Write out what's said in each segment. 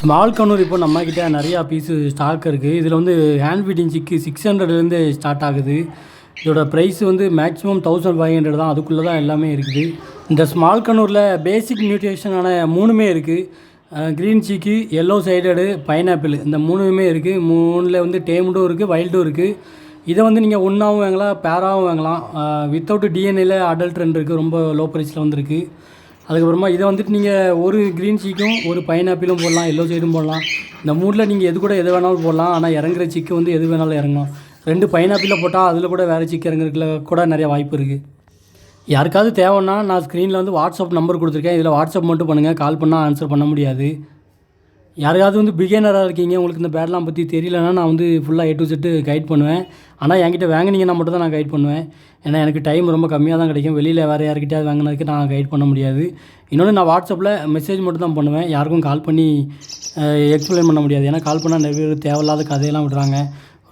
Small Kannur இப்போ நம்மக்கிட்ட நிறையா பீஸு ஸ்டாக் இருக்குது இதில் வந்து ஹேண்ட் ஃபீடிங் சிக்கு சிக்ஸ் ஹண்ட்ரட்லேருந்து ஸ்டார்ட் ஆகுது. இதோட ப்ரைஸ் வந்து மேக்ஸிமம் தௌசண்ட் ஃபைவ் ஹண்ட்ரட் தான். அதுக்குள்ளே தான் எல்லாமே இருக்குது. இந்த ஸ்மால் கனூரில் பேசிக் நியூட்ரிஷனான மூணுமே இருக்குது க்ரீன் சீக்கு எல்லோ சைடடு பைனாப்பிள் இந்த மூணுமே இருக்குது மூணில் வந்து டேம்டும் இருக்குது வைல்டும் இருக்குது இதை வந்து நீங்கள் ஒன்றாவும் வாங்கலாம் பேராகவும் வாங்கலாம். வித்தவுட் டிஎன்ஏல அடல்ட் ரெண்டு இருக்குது ரொம்ப லோ ப்ரைஸில் வந்திருக்கு. அதுக்கப்புறமா இதை வந்துட்டு நீங்கள் ஒரு க்ரீன் சீக்கும் ஒரு பைனாப்பிளும் போடலாம் எல்லோ சைடும் போடலாம். இந்த மூடில் நீங்கள் எது கூட எது வேணாலும் போடலாம். ஆனால் இறங்குற சிக்கு வந்து எது வேணாலும் இறங்கணும். ரெண்டு பைனாப்பிளில் போட்டால் அதில் கூட வேறு சிக்கு இறங்குறதுல கூட நிறைய வாய்ப்பு இருக்குது யாருக்காவது தேவைன்னா நான் ஸ்க்ரீனில் வந்து வாட்ஸ்அப் நம்பர் கொடுத்துருக்கேன். இதில் வாட்ஸ்அப் மட்டும் பண்ணுங்கள் கால் பண்ணால் ஆன்சர் பண்ண முடியாது. யாருக்காவது வந்து பிகினராக இருக்கீங்க உங்களுக்கு இந்த பேட்லாம் பற்றி தெரியலன்னா நான் வந்து ஃபுல்லாக ஏ டு செட்டு கைட் பண்ணுவேன். ஆனால் என்கிட்ட வாங்கினீங்கன்னா மட்டும் தான் நான் கைட் பண்ணுவேன். ஏன்னா எனக்கு டைம் ரொம்ப கம்மியாக தான் கிடைக்கும். வெளியில் வேறு யார்கிட்டயாவது வாங்கினதுக்கு நான் கைட் பண்ண முடியாது. இன்னொன்று நான் வாட்ஸ்அப்பில் மெசேஜ் மட்டும் தான் பண்ணுவேன். யாருக்கும் கால் பண்ணி எக்ஸ்பிளைன் பண்ண முடியாது. ஏன்னா கால் பண்ணால் நிறைய பேர் தேவையில்லாத கதையெல்லாம் விடுறாங்க.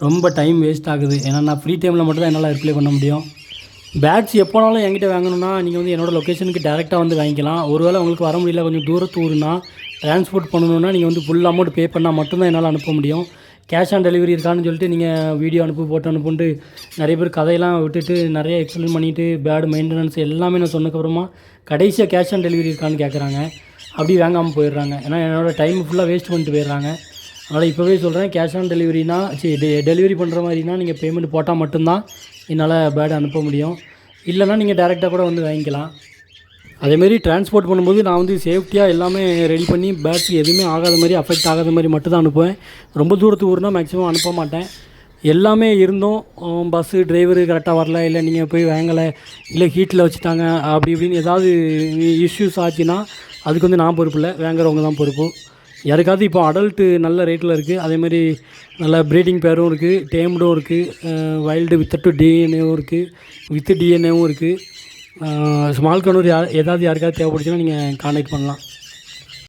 ரொம்ப டைம் வேஸ்ட் ஆகுது. ஏன்னா நான் ஃப்ரீ டைமில் மட்டும் தான் என்னால் ரிப்ளை பண்ண முடியும். பேட்ஸ் எப்போனாலும் என்கிட்ட வாங்கணும்னா நீங்கள் வந்து என்னோடய லொக்கேஷனுக்கு டேரெக்டாக வந்து வாங்கிக்கலாம். ஒருவேளை உங்களுக்கு வர முடியல கொஞ்சம் தூரத்து ஊருனா ட்ரான்ஸ்போர்ட் பண்ணணுன்னா நீங்கள் வந்து ஃபுல் அமௌண்ட் பே பண்ணால் மட்டும்தான் என்னால் அனுப்ப முடியும். கேஷ் ஆன் டெலிவரி இருக்கான்னு சொல்லிட்டு நீங்கள் வீடியோ அனுப்பு போட்டு அனுப்புன்ட்டு நிறைய பேர் கதையெல்லாம் விட்டுட்டு நிறைய எக்ஸ்பிளைன் பண்ணிவிட்டு பேடு மெயின்டெனன்ஸ் எல்லாமே நான் சொன்னதுக்கப்புறமா கடைசியாக கேஷ் ஆன் டெலிவரி இருக்கான்னு கேட்குறாங்க அப்படி வாங்காமல் போயிடுறாங்க. ஏன்னா என்னோடய டைம் ஃபுல்லாக வேஸ்ட் பண்ணிட்டு போயிடுறாங்க. அதனால் இப்போவே சொல்கிறேன் கேஷ் ஆன் டெலிவரினா சரி டெ டெலிவரி பண்ணுற மாதிரினா நீங்கள் பேமெண்ட் போட்டால் மட்டும்தான் என்னால் பேர்டு அனுப்ப முடியும். இல்லைனா நீங்கள் டேரெக்டாக கூட வந்து வாங்கிக்கலாம். அதேமாரி டிரான்ஸ்போர்ட் பண்ணும்போது நான் வந்து சேஃப்டியாக எல்லாமே ரெடி பண்ணி பேட்ரி எதுவுமே ஆகாத மாதிரி அஃபெக்ட் ஆகாத மாதிரி மட்டும் தான் அனுப்புவேன். ரொம்ப தூரத்து ஊர்னால் மேக்ஸிமம் அனுப்ப மாட்டேன். எல்லாமே இருந்தும் பஸ்ஸு டிரைவரு கரெக்டாக வரல இல்லை நீங்கள் போய் வாங்கலை இல்லை ஹீட்டில் வச்சுட்டாங்க அப்படி இப்படின்னு ஏதாவது இஷ்யூஸ் ஆச்சுன்னா அதுக்கு வந்து நான் பொறுப்பு இல்லை. வாங்குறவங்க தான் பொறுப்பு. யாருக்காவது இப்போ அடல்ட்டு நல்ல ரேட்டில் இருக்குது அதேமாதிரி நல்ல ப்ரீடிங் பேரும் இருக்குது டேம்டும் இருக்குது வைல்டு வித்தட்டு டிஎன்ஏவும் இருக்குது வித்து டிஎன்ஏவும் இருக்குது ஸ்மால் கனூர் யார் ஏதாவது யாருக்காவது தேவைப்படுச்சுன்னா நீங்கள் கான்டாக்ட் பண்ணலாம்.